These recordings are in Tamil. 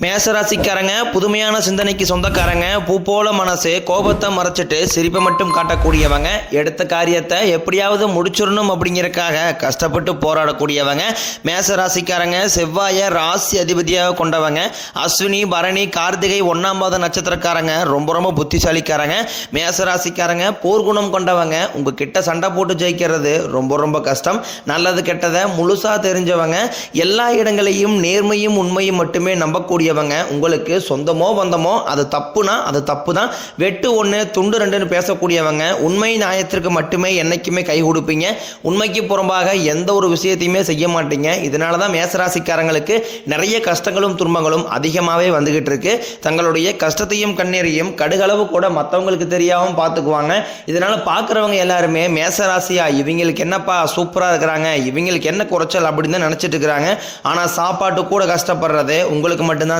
மேசராசிக்காரங்க புதுமையான சிந்தனைக்கு சொந்தக்காரங்க பூ போல மனசு கோபத்தை மறைச்சிட்டு சிரிப்பை மட்டும் காட்டக்கூடியவங்க எடுத்த காரியத்தை எப்படியாவது முடிச்சிடணும் அப்படிங்கிறக்காக கஷ்டப்பட்டு போராடக்கூடியவங்க மேசராசிக்காரங்க செவ்வாய ராசி அதிபதியாக கொண்டவங்க அஸ்வினி பரணி கார்த்திகை ஒன்றாம் பாத நட்சத்திரக்காரங்க ரொம்ப ரொம்ப புத்திசாலிக்காரங்க மேசராசிக்காரங்க போர்க்குணம் கொண்டவங்க உங்ககிட்ட சண்டை போட்டு ஜெயிக்கிறது ரொம்ப ரொம்ப கஷ்டம் நல்லது கெட்டதை முழுசாக தெரிஞ்சவங்க எல்லா இடங்களையும் நேர்மையும் உண்மையும் மட்டுமே நம்பக்கூடிய நம்பக்கூடியவங்க உங்களுக்கு சொந்தமோ பந்தமோ அது தப்புனா அது தப்பு தான் வெட்டு ஒன்று துண்டு ரெண்டுன்னு பேசக்கூடியவங்க உண்மை நியாயத்திற்கு மட்டுமே என்னைக்குமே கை கொடுப்பீங்க. உண்மைக்கு புறம்பாக எந்த ஒரு விஷயத்தையுமே செய்ய மாட்டீங்க. இதனால தான் மேசராசிக்காரங்களுக்கு நிறைய கஷ்டங்களும் துன்பங்களும் அதிகமாகவே வந்துகிட்டு இருக்கு. தங்களுடைய கஷ்டத்தையும் கண்ணீரையும் கடுகளவு கூட மற்றவங்களுக்கு தெரியாமல் பார்த்துக்குவாங்க இதனால பார்க்குறவங்க எல்லாருமே மேசராசியா இவங்களுக்கு என்னப்பா சூப்பராக இருக்கிறாங்க இவங்களுக்கு என்ன குறைச்சல் அப்படின்னு தான் நினச்சிட்டு இருக்கிறாங்க. ஆனால் சாப்பாட்டு கூட கஷ்டப்படுறது உங்களுக்கு மட்டும்தான்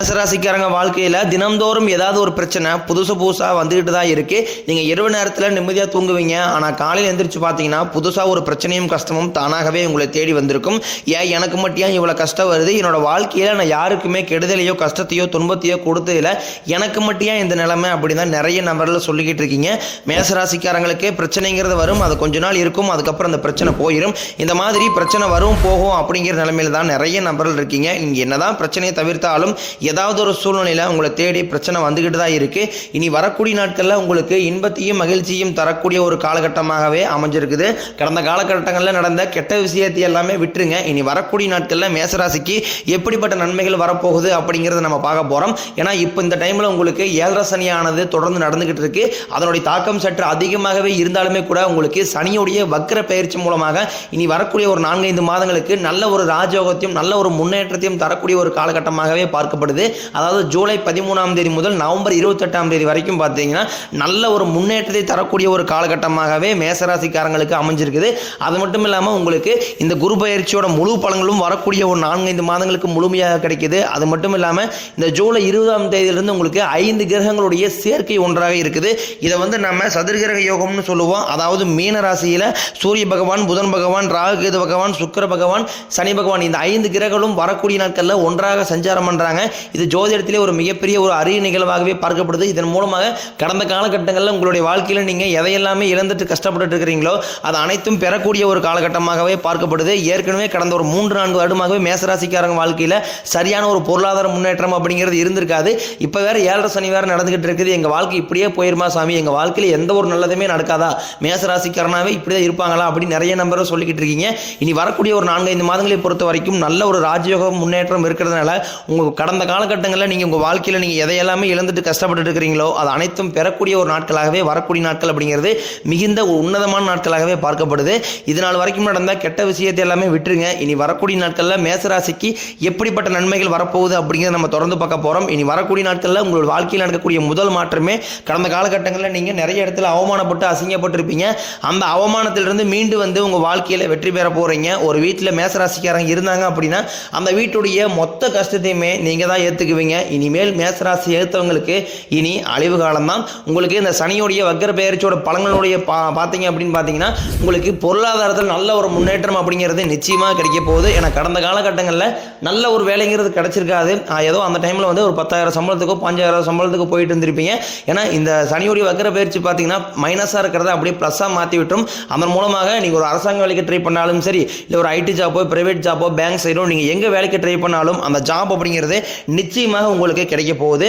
மேசராசிக்காரங்க வாழ்க்கையில் தினம்தோறும் ஏதாவது ஒரு பிரச்சனை புதுசு புதுசாக வந்துக்கிட்டு தான் இருக்குது நீங்கள் இரவு நேரத்தில் நிம்மதியாக தூங்குவீங்க. ஆனால் காலையில் எந்திரிச்சு பார்த்தீங்கன்னா புதுசாக ஒரு பிரச்சனையும் கஷ்டமும் தானாகவே உங்களை தேடி வந்திருக்கும். ஏன் எனக்கு மட்டும் இவ்வளோ கஷ்டம் வருது? என்னோட வாழ்க்கையில் நான் யாருக்குமே கெடுதலையோ கஷ்டத்தையோ துன்பத்தையோ கொடுத்ததில்ல. எனக்கு மட்டும் இந்த நிலைமை அப்படின்னு தான் நிறைய நபரில் சொல்லிக்கிட்டு இருக்கீங்க. மேசராசிக்காரங்களுக்கே பிரச்சனைங்கிறது வரும். அது கொஞ்ச நாள் இருக்கும். அதுக்கப்புறம் அந்த பிரச்சனை போயிடும் இந்த மாதிரி பிரச்சனை வரும் போகும் அப்படிங்கிற நிலைமையில தான் நிறைய நபர்கள் இருக்கீங்க. நீங்கள் என்னதான் பிரச்சனையை தவிர்த்தாலும் ஏதாவது ஒரு சூழ்நிலையில் உங்களை தேடி பிரச்சனை வந்துக்கிட்டு தான் இருக்குது இனி வரக்கூடிய நாட்களில் உங்களுக்கு இன்பத்தையும் மகிழ்ச்சியும் தரக்கூடிய ஒரு காலகட்டமாகவே அமைஞ்சிருக்குது. கடந்த காலகட்டங்களில் நடந்த கெட்ட விஷயத்தை எல்லாமே விட்டுருங்க. இனி வரக்கூடிய நாட்களில் மேசராசிக்கு எப்படிப்பட்ட நன்மைகள் வரப்போகுது அப்படிங்கிறத நம்ம பார்க்க போகிறோம் ஏன்னா இப்போ இந்த டைமில் உங்களுக்கு ஏழரை சனியானது தொடர்ந்து நடந்துக்கிட்டு இருக்கு. அதனுடைய தாக்கம் சற்று அதிகமாகவே இருந்தாலுமே கூட உங்களுக்கு சனியுடைய வக்கர பயிற்சி மூலமாக இனி வரக்கூடிய ஒரு நான்கைந்து மாதங்களுக்கு நல்ல ஒரு ராஜயோகத்தையும் நல்ல ஒரு முன்னேற்றத்தையும் தரக்கூடிய ஒரு காலகட்டமாகவே பார்க்கப்படுது. அதாவது ஜூலை பதிமூணாம் தேதி முதல் நவம்பர் இருபத்தெட்டாம் தேதி வரைக்கும் பார்த்தீங்கன்னா நல்ல ஒரு முன்னேற்றத்தை தரக்கூடிய ஒரு காலகட்டமாகவே மேசராசிக்காரங்களுக்கு அமைஞ்சிருக்குது. அது மட்டும் இல்லாமல் உங்களுக்கு இந்த குரு பயிற்சியோட முழு பலன்களும் வரக்கூடிய ஒரு நான்கைந்து மாதங்களுக்கு முழுமையாக கிடைக்குது. அது மட்டும் இல்லாமல் இந்த ஜூலை இருபதாம் தேதியிலிருந்து உங்களுக்கு ஐந்து கிரகங்களுடைய சேர்க்கை ஒன்றாக இருக்குது. இதை வந்து நம்ம சதுர்கிரக யோகம்னு சொல்லுவோம். அதாவது மீன ராசியில் சூரிய பகவான் புதன் பகவான் ராகுகேது பகவான் சுக்கிர பகவான் சனி பகவான் இந்த ஐந்து கிரகங்களும் வரக்கூடிய நாட்களில் ஒன்றாக சஞ்சாரம் பண்ணுறாங்க இது ஜோதிடத்திலே ஒரு மிகப்பெரிய ஒரு அரிய நிகழ்வாகவே பார்க்கப்படுது. இதன் மூலமாக கடந்த காலகட்டங்களில் உங்களுடைய வாழ்க்கையில் நீங்கள் எதையெல்லாமே இழந்துட்டு கஷ்டப்பட்டு இருக்கிறீங்களோ அது அனைத்தும் பெறக்கூடிய ஒரு காலகட்டமாகவே பார்க்கப்படுது. ஏற்கனவே கடந்த ஒரு மூன்று நான்கு வருடமாகவே மேசராசிக்காரங்க வாழ்க்கையில் சரியான ஒரு பொருளாதார முன்னேற்றம் அப்படிங்கிறது இருந்திருக்காது. இப்போ வேற ஏழரை சனி வேறு நடந்துகிட்டு இருக்குது. எங்கள் வாழ்க்கை இப்படியே போயிருமா சாமி? எங்கள் வாழ்க்கையில் எந்த ஒரு நல்லதுமே நடக்காதா? மேசராசிக்காரனாகவே இப்படி தான் இருப்பாங்களா அப்படின்னு நிறைய நம்பரை சொல்லிக்கிட்டு இருக்கீங்க. இனி வரக்கூடிய ஒரு நான்கைந்து மாதங்களை பொறுத்த வரைக்கும் நல்ல ஒரு ராஜயோக முன்னேற்றம் இருக்கிறதுனால உங்கள் கடந்த கால காலகட்டங்களில் நீங்கள் உங்கள் வாழ்க்கையில் நீங்கள் எதையெல்லாமே இழந்துட்டு கஷ்டப்பட்டு இருக்கிறீங்களோ அது அனைத்தும் பெறக்கூடிய ஒரு நாட்களாகவே வரக்கூடிய நாட்கள் அப்படிங்கிறது மிகுந்த ஒரு உன்னதமான நாட்களாகவே பார்க்கப்படுது. இதனால் வரைக்கும் நடந்த கெட்ட விஷயத்தை எல்லாமே விட்டுருங்க. இனி வரக்கூடிய நாட்களில் மேசராசிக்கு எப்படிப்பட்ட நன்மைகள் வரப்போகுது அப்படிங்கிறத நம்ம தொடர்ந்து பார்க்க போகிறோம் இனி வரக்கூடிய நாட்களில் உங்களோட வாழ்க்கையில் நடக்கக்கூடிய முதல் மாற்றமே கடந்த காலகட்டங்களில் நீங்கள் நிறைய இடத்துல அவமானப்பட்டு அசிங்கப்பட்டிருப்பீங்க. அந்த அவமானத்திலிருந்து மீண்டு வந்து உங்கள் வாழ்க்கையில் வெற்றி பெற போகிறீங்க ஒரு வீட்டில் மேசராசிக்காரங்க இருந்தாங்க அப்படின்னா அந்த வீட்டுடைய மொத்த கஷ்டத்தையுமே நீங்கள் தான் ஏற்றுக்குவீங்க இனிமேல் மேசராசி ஏற்றவங்களுக்கு இனி அழிவு காலம்தான். உங்களுக்கு இந்த சனியுடைய வக்கர பெயர்ச்சியோட பழங்களுடைய பா பார்த்தீங்க அப்படின்னு பார்த்தீங்கன்னா உங்களுக்கு பொருளாதாரத்தில் நல்ல ஒரு முன்னேற்றம் அப்படிங்கிறது நிச்சயமாக கிடைக்க போகுது. ஏன்னா கடந்த காலகட்டங்களில் நல்ல ஒரு வேலைங்கிறது கிடைச்சிருக்காது. ஏதோ அந்த டைமில் வந்து ஒரு பத்தாயிரம் சம்பளத்துக்கோ பஞ்சாயிரம் சம்பளத்துக்கு போயிட்டு இருந்திருப்பீங்க. ஏன்னா இந்த சனியுடைய வக்கர பயிற்சி பார்த்தீங்கன்னா மைனஸாக இருக்கிறத அப்படியே ப்ளஸ்ஸாக மாற்றி விட்டுரும். அதன் மூலமாக நீங்கள் ஒரு அரசாங்க வேலைக்கு ட்ரை பண்ணாலும் சரி இல்லை ஒரு ஐடி ஜாப்போ ப்ரைவேட் ஜாப்போ பேங்க் சைடோ நீங்கள் எங்கே வேலைக்கு ட்ரை பண்ணாலும் அந்த ஜாப் அப்படிங்கிறது நிச்சயமாக உங்களுக்கு கிடைக்க போகுது.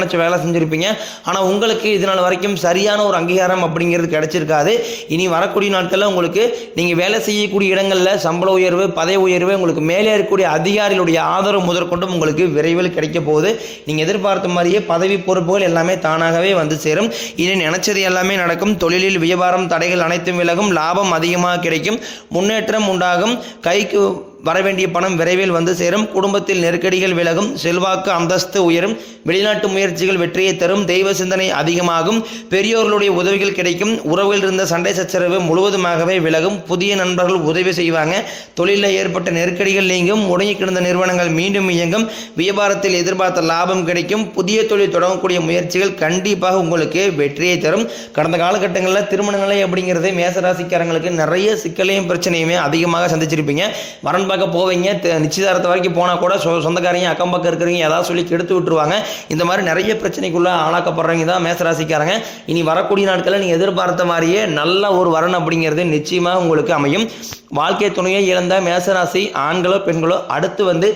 நினச்சி வேலை செஞ்சுருப்பீங்க. ஆனால் உங்களுக்கு இது நாள் வரைக்கும் சரியான ஒரு அங்கீகாரம் அப்படிங்கிறது கிடைச்சிருக்காது. இனி வரக்கூடிய நாட்களில் உங்களுக்கு நீங்கள் வேலை செய்யக்கூடிய இடங்களில் சம்பள உயர்வு பதவி உயர்வு உங்களுக்கு மேலே இருக்கக்கூடிய அதிகாரிகளுடைய ஆதரவு முதற்கொண்டும் உங்களுக்கு விரைவில் கிடைக்க போகுது. நீங்கள் எதிர்பார்த்த மாதிரியே பதவி பொறுப்புகள் எல்லாமே தானாகவே வந்து சேரும். இனி நினைச்சது எல்லாமே நடக்கும். தொழிலில் வியாபாரம் தடைகள் அனைத்தும் விலகும். லாபம் அதிகமாக கிடைக்கும். முன்னேற்றம் உண்டாகும். கைக்கு வர வேண்டிய பணம் விரைவில் வந்து சேரும். குடும்பத்தில் நெருக்கடிகள் விலகும். செல்வாக்கு அந்தஸ்து உயரும். வெளிநாட்டு முயற்சிகள் வெற்றியை தரும். தெய்வ சிந்தனை அதிகமாகும். பெரியோர்களுடைய உதவிகள் கிடைக்கும். உறவில் இருந்த சண்டை சச்சரவு முழுவதுமாகவே விலகும். புதிய நண்பர்கள் உதவி செய்வாங்க. தொழிலில் ஏற்பட்ட நெருக்கடிகள் நீங்கும். முடங்கி கிடந்த நிறுவனங்கள் மீண்டும் இயங்கும். வியாபாரத்தில் எதிர்பார்த்த லாபம் கிடைக்கும். புதிய தொழில் தொடங்கக்கூடிய முயற்சிகள் கண்டிப்பாக உங்களுக்கு வெற்றியை தரும். கடந்த காலகட்டங்களில் திருமணங்களை அப்படிங்கிறது மேசராசிக்காரங்களுக்கு நிறைய சிக்கலையும் பிரச்சனையுமே அதிகமாக சந்திச்சிருப்பீங்க. வரன் பக்கம் போவீங்க. நிச்சயதாரத்தை நிச்சயதார்த்த வரைக்கும் போனால் கூட சொ சொந்தக்காரங்க அக்கம் பக்கம் இருக்கிறவங்க ஏதாவது சொல்லி கெடுத்து விட்டுருவாங்க. இந்த மாதிரி நிறைய பிரச்சனைக்குள்ள ஆளாக்கப்படுறவங்க தான் மேசராசிக்காரங்க. இனி வரக்கூடிய நாட்களில் நீங்கள் எதிர்பார்த்த மாதிரியே நல்ல ஒரு வரன் அப்படிங்கிறது நிச்சயமாக உங்களுக்கு அமையும். வாழ்க்கை துணையை இழந்த மேசராசி ஆண்களோ பெண்களோ அடுத்து வந்து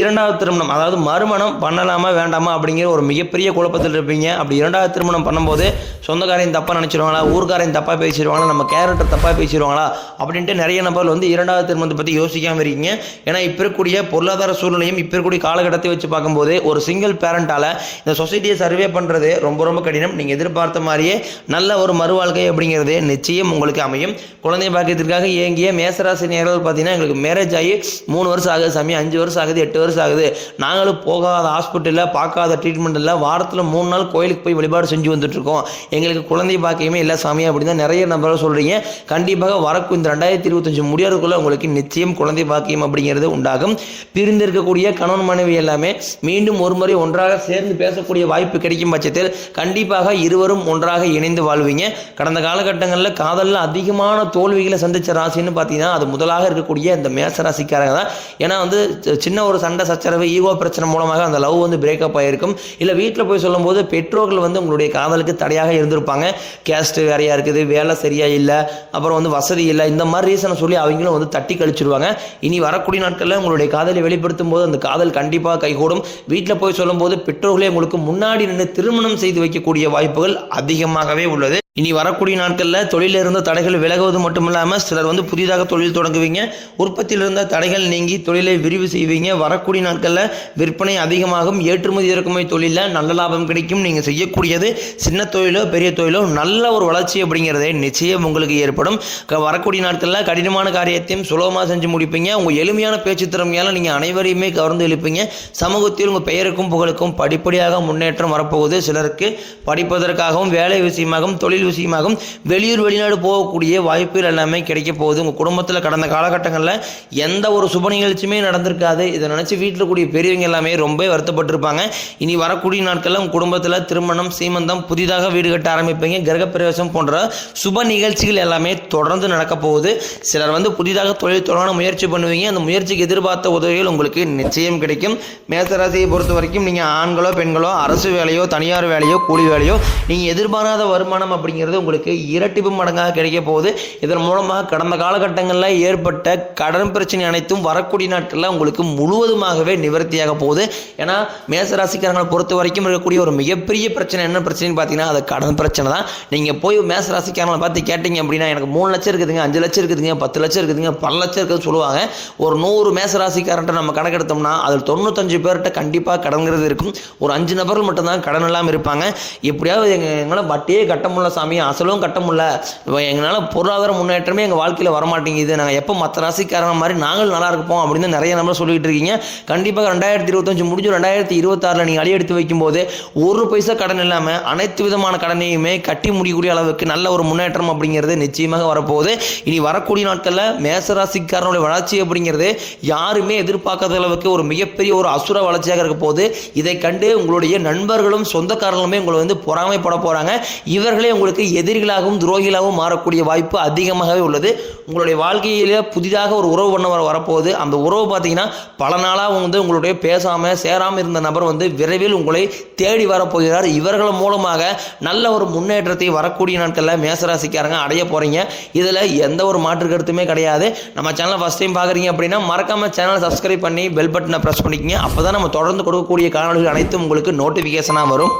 இரண்டாவது திருமணம் அதாவது மறுமணம் பண்ணலாமா வேண்டாமா அப்படிங்கிற ஒரு மிகப்பெரிய குழப்பத்தில் இருப்பீங்க. அப்படி இரண்டாவது திருமணம் பண்ணும்போது சொந்தக்காரையும் தப்பாக நினச்சிருவாங்களா ஊர்க்காரையும் தப்பாக பேசிடுவாங்களா நம்ம கேரக்டர் தப்பாக பேசிடுவாங்களா அப்படின்ட்டு நிறைய நபர்கள் வந்து இரண்டாவது திருமணத்தை பற்றி யோசிக்காமல் இருக்கீங்க. ஏன்னா இப்போ இருக்கக்கூடிய பொருளாதார சூழ்நிலையும் இப்போ இருக்கக்கூடிய காலகட்டத்தை வச்சு பார்க்கும்போது ஒரு சிங்கிள் பேரண்டால் இந்த சொசைட்டியை சர்வே பண்ணுறது ரொம்ப ரொம்ப கடினம். நீங்கள் எதிர்பார்த்த மாதிரியே நல்ல ஒரு மறுவாழ்க்கை அப்படிங்கிறது நிச்சயம் உங்களுக்கு அமையும். குழந்தை பாக்கியத்திற்காக இயங்கிய மேசராசி நேர்கள் பார்த்தீங்கன்னா எங்களுக்கு மேரேஜ் ஆகி மூணு வருஷம் ஆகுது சாமி. அஞ்சு வருஷம் ஆகுது எட்டு வருஷம் ஆகுது. நாங்களும் போகாத ஹாஸ்பிட்டலில் பார்க்காத ட்ரீட்மெண்ட் வாரத்தில் மூணு நாள் கோயிலுக்கு போய் வழிபாடு செஞ்சு வந்துட்டுருக்கோம். எங்களுக்கு குழந்தை பாக்கியமே இல்லை சாமி அப்படின்னு தான் நிறைய நபர்கள் சொல்கிறீங்க கண்டிப்பாக வரக்கும் இந்த ரெண்டாயிரத்தி இருபத்தஞ்சு முடியறதுக்குள்ளே உங்களுக்கு நிச்சயம் குழந்தை பாக்கியம் அப்படிங்கிறது உண்டாகும். பிரிந்திருக்கக்கூடிய கணவன் மனைவி எல்லாமே மீண்டும் ஒரு முறை ஒன்றாக சேர்ந்து பேசக்கூடிய வாய்ப்பு கிடைக்கும் பட்சத்தில் கண்டிப்பாக இருவரும் ஒன்றாக இணைந்து வாழ்வீங்க. கடந்த காலகட்டங்களில் காதலில் அதிகமான தோல்விகளை சந்திச்ச ராசின்னு பார்த்தீங்கன்னா அது முதலாக இருக்கக்கூடிய இந்த மேச ராசிக்காரங்க தான். ஏன்னா வந்து சின்ன ஒரு சண்டை சச்சரவு ஈகோ பிரச்சனை மூலமாக அந்த லவ் வந்து பிரேக்கப் ஆகிருக்கும் இல்லை வீட்டில் போய் சொல்லும்போது பெற்றோர்கள் வந்து உங்களுடைய காதலுக்கு தடையாக இருந்திருப்பாங்க. கேஸ்ட்டு வேறையாக இருக்குது வேலை சரியாக இல்லை அப்புறம் வந்து வசதி இல்லை இந்த மாதிரி ரீசனை சொல்லி அவங்களும் வந்து தட்டி கழிச்சிருவாங்க. இனி வரக்கூடிய நாட்களில் உங்களுடைய காதலை வெளிப்படுத்தும் போது அந்த காதல் கண்டிப்பாக கைகூடும். வீட்டில் போய் சொல்லும்போது பெற்றோர்களே உங்களுக்கு முன்னாடி நின்று திருமணம் செய்து வைக்கக்கூடிய வாய்ப்புகள் அதிகமாகவே உள்ளது. இனி வரக்கூடிய நாட்களில் தொழிலில் இருந்த தடைகள் விலகுவது மட்டும் இல்லாமல் சிலர் வந்து புதிதாக தொழில் தொடங்குவீங்க. உற்பத்தியில் இருந்த தடைகள் நீங்கி தொழிலை விரிவு செய்வீங்க. வரக்கூடிய நாட்களில் விற்பனை அதிகமாகும். ஏற்றுமதி இறக்குமதி தொழிலில் நல்ல லாபம் கிடைக்கும். நீங்கள் செய்யக்கூடியது சின்ன தொழிலோ பெரிய தொழிலோ நல்ல ஒரு வளர்ச்சி அப்படிங்கிறதே நிச்சயம் உங்களுக்கு ஏற்படும். க- வரக்கூடிய நாட்களில் கடினமான காரியத்தையும் சுலபமாக செஞ்சு முடிப்பீங்க. உங்கள் எளிமையான பேச்சு திறமையால் நீங்கள் அனைவரையுமே கவர்ந்து எழுப்பீங்க. சமூகத்தில் உங்கள் பெயருக்கும் புகழுக்கும் படிப்படியாக முன்னேற்றம் வரப்போகுது. சிலருக்கு படிப்பதற்காகவும் வேலை விஷயமாகவும் தொழில் விஷயமாகவும் வெளியூர் வெளிநாடு போகக்கூடிய வாய்ப்புகள் எல்லாமே கிடைக்க போகுது. உங்கள் குடும்பத்தில் கடந்த காலகட்டங்களில் எந்த ஒரு சுப நிகழ்ச்சியுமே நடந்திருக்காது. இதை நினச்சி வீட்டில் கூடிய பெரியவங்க எல்லாமே ரொம்ப வருத்தப்பட்டிருப்பாங்க. இனி வரக்கூடிய நாட்களில் உங்கள் குடும்பத்தில் திருமணம் சீமந்தம் புதிதாக வீடு கட்ட ஆரம்பிப்பீங்க. கிரகப்பிரவேசம் போன்ற சுப நிகழ்ச்சிகள் எல்லாமே தொடர்ந்து நடக்க போகுது. சிலர் வந்து புதிதாக தொழில் தொடங்க முயற்சி பண்ணுவீங்க. அந்த முயற்சிக்கு எதிர்பார்த்த உதவிகள் உங்களுக்கு நிச்சயம் கிடைக்கும். மேசராசியை பொறுத்த வரைக்கும் நீங்கள் ஆண்களோ பெண்களோ அரசு வேலையோ தனியார் வேலையோ கூலி வேலையோ நீங்கள் எதிர்பாராத வருமானம் அப்படிங்கிறது உங்களுக்கு இரட்டிப்பு மடங்காக கிடைக்க போகுது. இதன் மூலமாக கடந்த காலகட்டங்களில் ஏற்பட்ட கடன் பிரச்சனை அனைத்தும் வரக்கூடிய நாட்களில் உங்களுக்கு முழுவதுமாகவே நிவர்த்தியாக போகுது. ஏன்னா மேசராசிக்காரங்களை பொறுத்த வரைக்கும் இருக்கக்கூடிய ஒரு மிகப்பெரிய பிரச்சனை என்ன பிரச்சனைன்னு பார்த்தீங்கன்னா அது கடன் பிரச்சனை தான். நீங்கள் போய் மேசராசிக்காரங்களை பார்த்து கேட்டீங்க அப்படின்னா எனக்கு மூணு லட்சம் இருக்குதுங்க அஞ்சு லட்சம் இருக்குதுங்க பத்து லட்சம் இருக்குதுங்க பல லட்சம் இருக்குதுன்னு சொல்லுவாங்க. ஒரு நூறு மேசராசிக்காரன்ட்ட நம்ம கணக்கெடுத்தோம்னா அதில் தொண்ணூத்தஞ்சு பேர்கிட்ட கண்டிப்பாக கடன்கிறது இருக்கும். ஒரு அஞ்சு நபர்கள் மட்டும்தான் கடன் இல்லாமல் இருப்பாங்க. எப்படியாவது எங்களை வட்டியே கட்ட முடியல சாமி அசலும் கட்ட முடியல. எங்களால் பொருளாதார முன்னேற்றமே எங்கள் வாழ்க்கையில் வரமாட்டேங்குது. நாங்கள் எப்போ மற்ற ராசிக்காரங்க மாதிரி நாங்களும் நல்லா இருப்போம் அப்படின்னு நிறைய நம்பர் சொல்லிட்டு இருக்கீங்க. கண்டிப்பாக ரெண்டாயிரத்தி இருபத்தஞ்சு முடிஞ்சு ரெண்டாயிரத்தி இருபத்தாறில் நீங்கள் அடி எடுத்து வைக்கும்போது ஒரு பைசா கடன் இல்லாமல் அனைத்து விதமான கடனையுமே கட்டி முடியக்கூடிய அளவுக்கு நல்ல ஒரு முன்னேற்றம் அப்படிங்கிறது நிச்சயமாக வரப்போகுது. இனி வரக்கூடிய நாட்களில் மேசராசிக்காரனுடைய வளர்ச்சி அப்படிங்கிறது யாருமே எதிர்பார்க்காத அளவுக்கு ஒரு மிகப்பெரிய ஒரு அசுர வளர்ச்சியாக இருக்க போகுது. இதை கண்டு உங்களுடைய நண்பர்களும் சொந்தக்காரர்களுமே உங்களை வந்து பொறாமைப்பட போகிறாங்க இவர்களே உங்களுக்கு உங்களுக்கு எதிரிகளாகவும் துரோகிகளாகவும் மாறக்கூடிய வாய்ப்பு அதிகமாகவே உள்ளது. உங்களுடைய வாழ்க்கையில் புதிதாக ஒரு உறவு பண்ண வர வரப்போகுது. அந்த உறவு பார்த்தீங்கன்னா பல நாளாக வந்து உங்களுடைய பேசாமல் சேராமல் இருந்த நபர் வந்து விரைவில் உங்களை தேடி வரப்போகிறார். இவர்கள் மூலமாக நல்ல ஒரு முன்னேற்றத்தை வரக்கூடிய நாட்களில் மேசராசிக்காரங்க அடைய போகிறீங்க இதில் எந்த ஒரு மாற்று கருத்துமே கிடையாது. நம்ம சேனலை ஃபஸ்ட் டைம் பார்க்குறீங்க அப்படின்னா மறக்காமல் சேனலை சப்ஸ்கிரைப் பண்ணி பெல் பட்டனை ப்ரெஸ் பண்ணிக்கங்க. அப்போ தான் நம்ம தொடர்ந்து கொடுக்கக்கூடிய காணொலிகள் அனைத்தும் உங்களுக்கு நோட்டிஃபிகேஷனாக வரும்.